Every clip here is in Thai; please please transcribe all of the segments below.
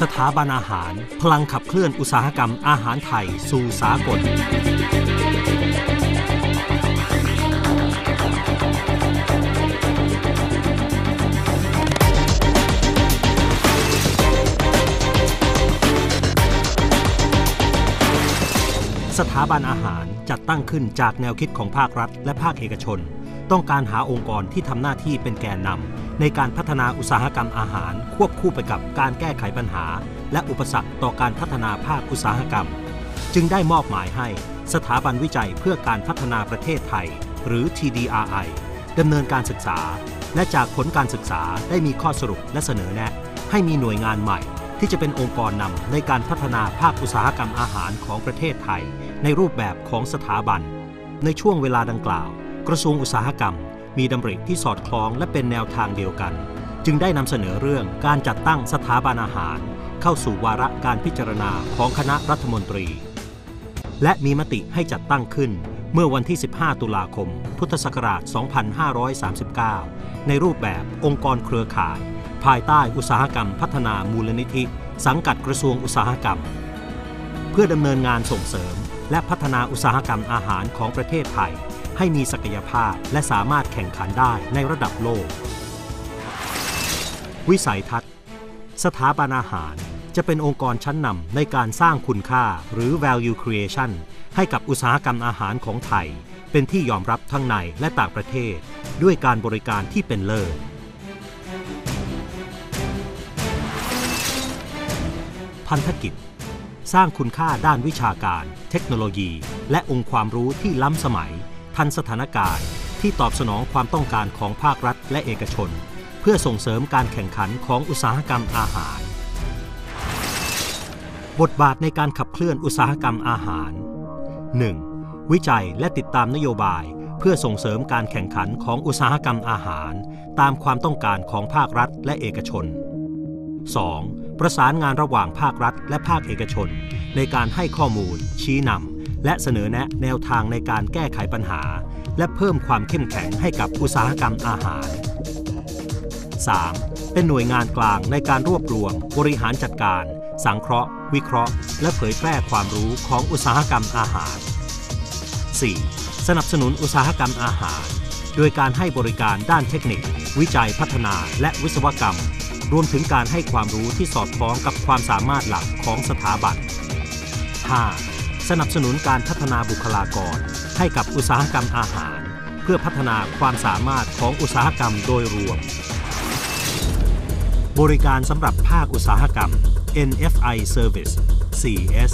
สถาบันอาหาร พลังขับเคลื่อนอุตสาหกรรมอาหารไทยสู่สากล สถาบันอาหารจัดตั้งขึ้นจากแนวคิดของภาครัฐ และภาคเอกชน ต้องการหาองค์กรที่ทำหน้าที่เป็นแกนนำ ในการพัฒนาอุตสาหกรรมอาหาร ควบคู่ไปกับการแก้ไขปัญหา และอุปสรรคต่อการพัฒนาภาคอุตสาหกรรม จึงได้มอบหมายให้สถาบันวิจัยเพื่อการพัฒนาประเทศไทย หรือ TDRI ดำเนินการศึกษา และจากผลการศึกษาได้มีข้อสรุปและเสนอแนะ ให้มีหน่วยงานใหม่ ที่จะเป็นองค์กรนำในการพัฒนาภาคอุตสาหกรรมอาหารของประเทศไทย ในรูปแบบของสถาบัน ในช่วงเวลาดังกล่าว กระทรวงอุตสาหกรรม มีดำริที่สอดคล้องและเป็นแนวทางเดียวกัน จึงได้นำเสนอเรื่องการจัดตั้งสถาบันอาหาร เข้าสู่วาระการพิจารณาของคณะรัฐมนตรี และมีมติให้จัดตั้งขึ้นเมื่อวันที่ 15 ตุลาคม พุทธศักราช 2539 ในรูปแบบองค์กรเครือข่าย ภายใต้อุตสาหกรรมพัฒนามูลนิธิ สังกัดกระทรวงอุตสาหกรรม เพื่อดำเนินงานส่งเสริม และพัฒนาอุตสาหกรรมอาหารของประเทศไทย ให้มีศักยภาพและสามารถแข่งขันได้ในระดับโลก วิสัยทัศน์ สถาบันอาหารจะเป็นองค์กรชั้นนำในการสร้างคุณค่าหรือ value creation ให้กับอุตสาหกรรมอาหารของไทย เป็นที่ยอมรับทั้งในและต่างประเทศ ด้วยการบริการที่เป็นเลิศพันธกิจ สร้างคุณค่าด้านวิชาการ เทคโนโลยี และองค์ความรู้ที่ล้ำสมัย ทันสถานการณ์ ที่ตอบสนองความต้องการของภาครัฐและเอกชน เพื่อส่งเสริมการแข่งขันของอุตสาหกรรมอาหาร บทบาทในการขับเคลื่อนอุตสาหกรรมอาหาร 1. วิจัยและติดตามนโยบายเพื่อส่งเสริมการแข่งขันของอุตสาหกรรมอาหาร ตามความต้องการของภาครัฐและเอกชน 2. ประสานงานระหว่างภาครัฐและภาคเอกชน ในการให้ข้อมูล ชี้นำ และเสนอแนะแนวทางในการแก้ไขปัญหา และเพิ่มความเข้มแข็งให้กับอุตสาหกรรมอาหาร 3. เป็นหน่วยงานกลางในการรวบรวม บริหารจัดการ สังเคราะห์ วิเคราะห์ และเผยแพร่ความรู้ของอุตสาหกรรมอาหาร 4. สนับสนุนอุตสาหกรรมอาหาร โดยการให้บริการด้านเทคนิค วิจัยพัฒนา และวิศวกรรม รวมถึงการให้ความรู้ที่สอดคล้องกับความสามารถหลักของสถาบัน 5. สนับสนุนการพัฒนาบุคลากร ให้กับอุตสาหกรรมอาหาร เพื่อพัฒนาความสามารถของอุตสาหกรรมโดยรวม บริการสำหรับภาคอุตสาหกรรม NFI Service CS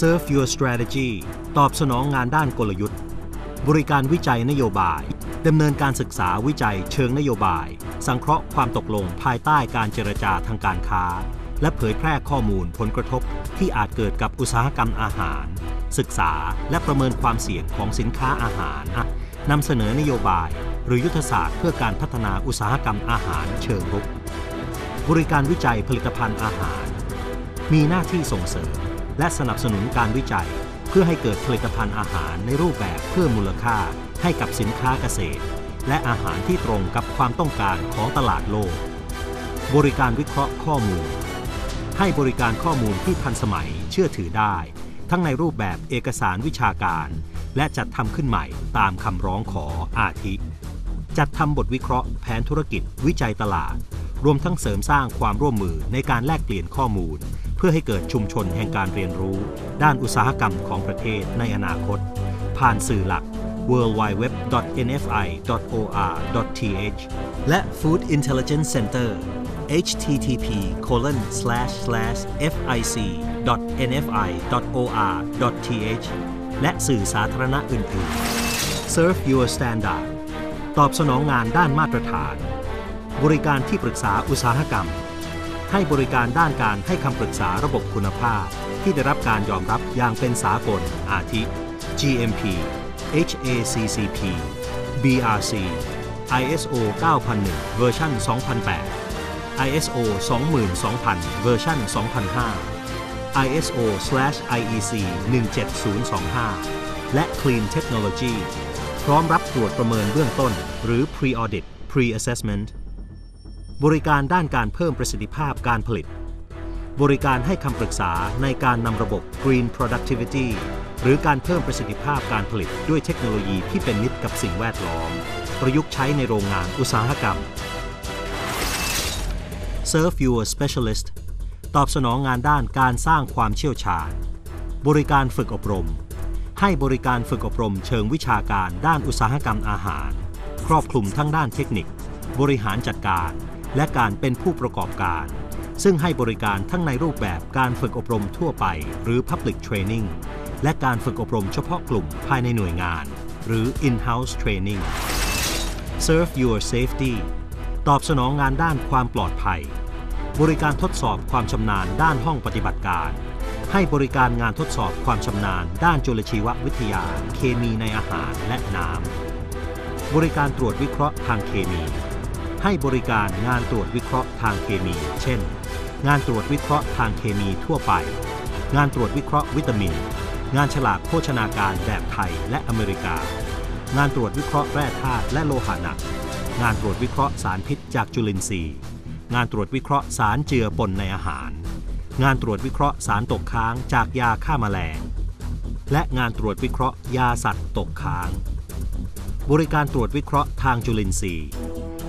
Serve Your Strategy ตอบสนองงานด้านกลยุทธ์ บริการวิจัยนโยบาย ดำเนินการศึกษาวิจัยเชิงนโยบาย สังเคราะห์ความตกลงภายใต้การเจรจาทางการค้า และเผยแพร่ข้อมูลผลกระทบที่อาจเกิดกับอุตสาหกรรมอาหาร ศึกษาและประเมินความเสี่ยงของสินค้าอาหารนำเสนอนโยบาย หรือยุทธศาสตร์เพื่อการพัฒนาอุตสาหกรรมอาหารเชิงรุก บริการวิจัยผลิตภัณฑ์อาหาร มีหน้าที่ส่งเสริม และสนับสนุนการวิจัย เพื่อให้เกิดผลิตภัณฑ์อาหารในรูปแบบเพิ่มมูลค่า ให้กับสินค้าเกษตร และอาหารที่ตรงกับความต้องการของตลาดโลก บริการวิเคราะห์ข้อมูล ให้บริการข้อมูลที่ทันสมัยเชื่อถือได้ ทั้งในรูปแบบเอกสารวิชาการ และจัดทำขึ้นใหม่ตามคำร้องขออาทิ จัดทำบทวิเคราะห์ แผนธุรกิจ วิจัยตลาด รวมทั้งเสริมสร้างความร่วมมือในการแลกเปลี่ยนข้อมูลเพื่อให้เกิดชุมชนแห่งการเรียนรู้ ด้านอุตสาหกรรมของประเทศในอนาคต ผ่านสื่อหลัก www.nfi.or.th และ Food Intelligence Center http fic.nfi.or.th และสื่อสาธารณะอื่นๆ Serve Your Standard ตอบสนองงานด้านมาตรฐาน บริการที่ปรึกษาอุตสาหกรรม ให้บริการด้านการให้คำปรึกษาระบบคุณภาพ ที่ได้รับการยอมรับอย่างเป็นสากลอาทิ GMP HACCP BRC ISO 9001 เวอร์ชัน2008 ISO 22000 เวอร์ชัน2005 ISO/IEC 17025 และ Clean Technology พร้อมรับตรวจประเมินเบื้องต้น หรือ Pre-Audit Pre-Assessment บริการด้านการเพิ่มประสิทธิภาพการผลิต บริการให้คำปรึกษาในการนำระบบ Green Productivity หรือการเพิ่มประสิทธิภาพการผลิตด้วยเทคโนโลยีที่เป็นมิตรกับสิ่งแวดล้อม ประยุกต์ใช้ในโรงงานอุตสาหกรรม Serve Your Specialist ตอบสนองงานด้านการสร้างความเชี่ยวชาญ บริการฝึกอบรม ให้บริการฝึกอบรมเชิงวิชาการด้านอุตสาหกรรมอาหาร ครอบคลุมทั้งด้านเทคนิค บริหารจัดการ และการเป็นผู้ประกอบการ ซึ่งให้บริการทั้งในรูปแบบการฝึกอบรมทั่วไป หรือ Public Training และการฝึกอบรมเฉพาะกลุ่มภายในหน่วยงาน หรือ In-house Training Serve Your Safety ตอบสนองงานด้านความปลอดภัย บริการทดสอบความชำนาญด้านห้องปฏิบัติการ ให้บริการงานทดสอบความชำนาญด้านจุลชีววิทยา เคมีในอาหารและน้ำ บริการตรวจวิเคราะห์ทางเคมี ให้บริการงานตรวจวิเคราะห์ทางเคมี เช่น งานตรวจวิเคราะห์ทางเคมีทั่วไป งานตรวจวิเคราะห์วิตามิน งานฉลากโภชนาการแบบไทยและอเมริกา งานตรวจวิเคราะห์แร่ธาตุและโลหะหนัก งานตรวจวิเคราะห์สารพิษจากจุลินทรีย์ งานตรวจวิเคราะห์สารเจือปนในอาหาร งานตรวจวิเคราะห์สารตกค้างจากยาฆ่าแมลง และงานตรวจวิเคราะห์ยาสัตว์ตกค้าง บริการตรวจวิเคราะห์ทางจุลินทรีย์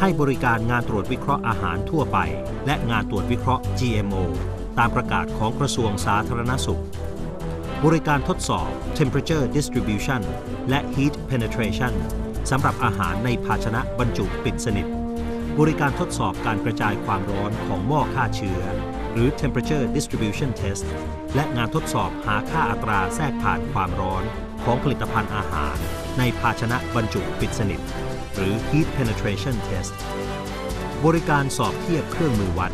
ให้บริการงานตรวจวิเคราะห์อาหารทั่วไป และงานตรวจวิเคราะห์ GMO ตามประกาศของกระทรวงสาธารณสุข บริการทดสอบ temperature distribution และ heat penetration สำหรับอาหารในภาชนะบรรจุปิดสนิท บริการทดสอบการกระจายความร้อนของหม้อฆ่าเชื้อ หรือ temperature distribution test และงานทดสอบหาค่าอัตราแทรกผ่านความร้อนของผลิตภัณฑ์อาหาร ในภาชนะบรรจุปิดสนิท หรือ heat penetration test บริการสอบเทียบเครื่องมือวัด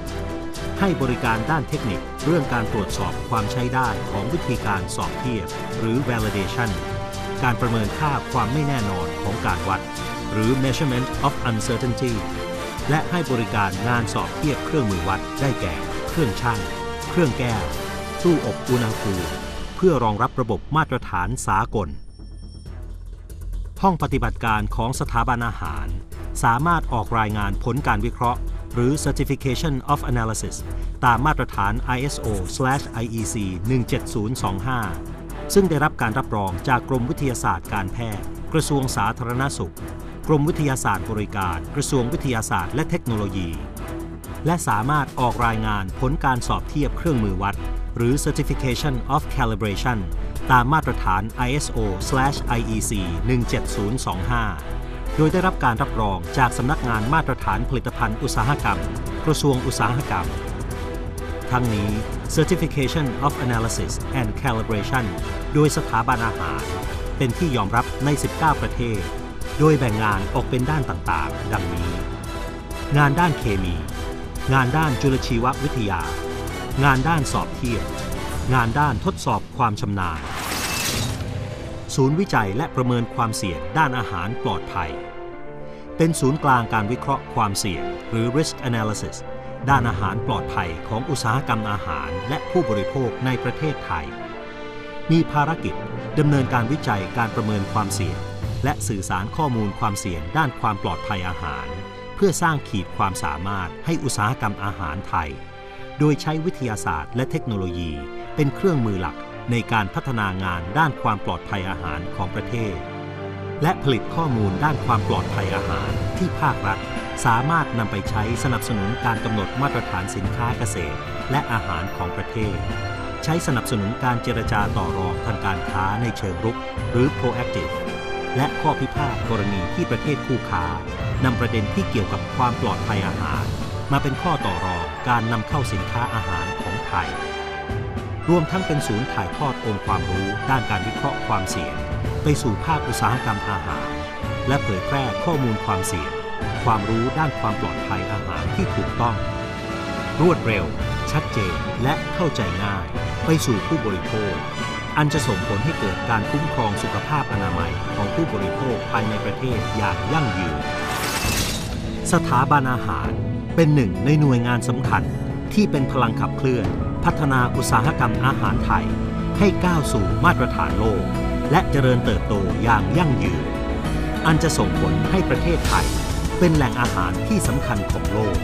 ให้บริการด้านเทคนิค เรื่องการตรวจสอบความใช้ได้ของวิธีการสอบเทียบ หรือ validation การประเมินค่าความไม่แน่นอนของการวัด หรือ measurement of uncertainty และให้บริการงานสอบเทียบเครื่องมือวัดได้แก่ เครื่องชั่งเครื่องแก้ว ตู้อบอุณหภูมิเพื่อรองรับระบบมาตรฐานสากล ห้องปฏิบัติการของสถาบันอาหาร สามารถออกรายงานผลการวิเคราะห์ หรือ Certification of Analysis ตามมาตรฐาน ISO/IEC 17025 ซึ่งได้รับการรับรองจากกรมวิทยาศาสตร์การแพทย์ กระทรวงสาธารณสุข กรมวิทยาศาสตร์บริการ กระทรวงวิทยาศาสตร์และเทคโนโลยี และสามารถออกรายงานผลการสอบเทียบเครื่องมือวัด หรือ Certification of Calibration ตามมาตรฐาน ISO/IEC 17025 โดยได้รับการรับรองจากสำนักงานมาตรฐานผลิตภัณฑ์อุตสาหกรรม กระทรวงอุตสาหกรรม ทั้งนี้ Certification of Analysis and Calibration โดยสถาบันอาหาร เป็นที่ยอมรับใน 19 ประเทศ โดยแบ่งงานออกเป็นด้านต่างๆ ดังนี้ งานด้านเคมี งานด้านจุลชีววิทยา งานด้านสอบเทียบ งานด้านทดสอบความชำนาญ ศูนย์วิจัยและประเมินความเสี่ยงด้านอาหารปลอดภัย เป็นศูนย์กลางการวิเคราะห์ความเสี่ยง หรือ risk analysis ด้านอาหารปลอดภัยของอุตสาหกรรมอาหารและผู้บริโภคในประเทศไทย มีภารกิจดำเนินการวิจัยการประเมินความเสี่ยง และสื่อสารข้อมูลความเสี่ยงด้านความปลอดภัยอาหาร เพื่อสร้างขีดความสามารถให้อุตสาหกรรมอาหารไทย โดยใช้วิทยาศาสตร์และเทคโนโลยี เป็นเครื่องมือหลัก ในการพัฒนางานด้านความปลอดภัยอาหารของประเทศ และผลิตข้อมูลด้านความปลอดภัยอาหารที่ภาครัฐ สามารถนำไปใช้สนับสนุนการกำหนดมาตรฐานสินค้าเกษตร และอาหารของประเทศ ใช้สนับสนุนการเจรจาต่อรองทางการค้าในเชิงรุก หรือ proactive และข้อพิพาทกรณีที่ประเทศคู่ค้านำประเด็นที่เกี่ยวกับความปลอดภัยอาหาร มาเป็นข้อต่อรองการนำเข้าสินค้าอาหารของไทย รวมทั้งเป็นศูนย์ถ่ายทอดองค์ความรู้ด้านการวิเคราะห์ความเสี่ยง ไปสู่ภาคอุตสาหกรรมอาหาร และเผยแพร่ข้อมูลความเสี่ยง ความรู้ด้านความปลอดภัยอาหารที่ถูกต้อง รวดเร็ว ชัดเจนและเข้าใจง่าย ไปสู่ผู้บริโภค อันจะส่งผลให้เกิดการคุ้มครองสุขภาพอนามัยของผู้บริโภคภายในประเทศอย่างยั่งยืน สถาบันอาหารเป็นหนึ่งในหน่วยงานสำคัญที่เป็นพลังขับเคลื่อน พัฒนาอุตสาหกรรมอาหารไทย ให้ก้าวสู่มาตรฐานโลก และเจริญเติบโตอย่างยั่งยืน อันจะส่งผลให้ประเทศไทย เป็นแหล่งอาหารที่สำคัญของโลก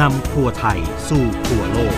นำครัวไทยสู่ครัวโลก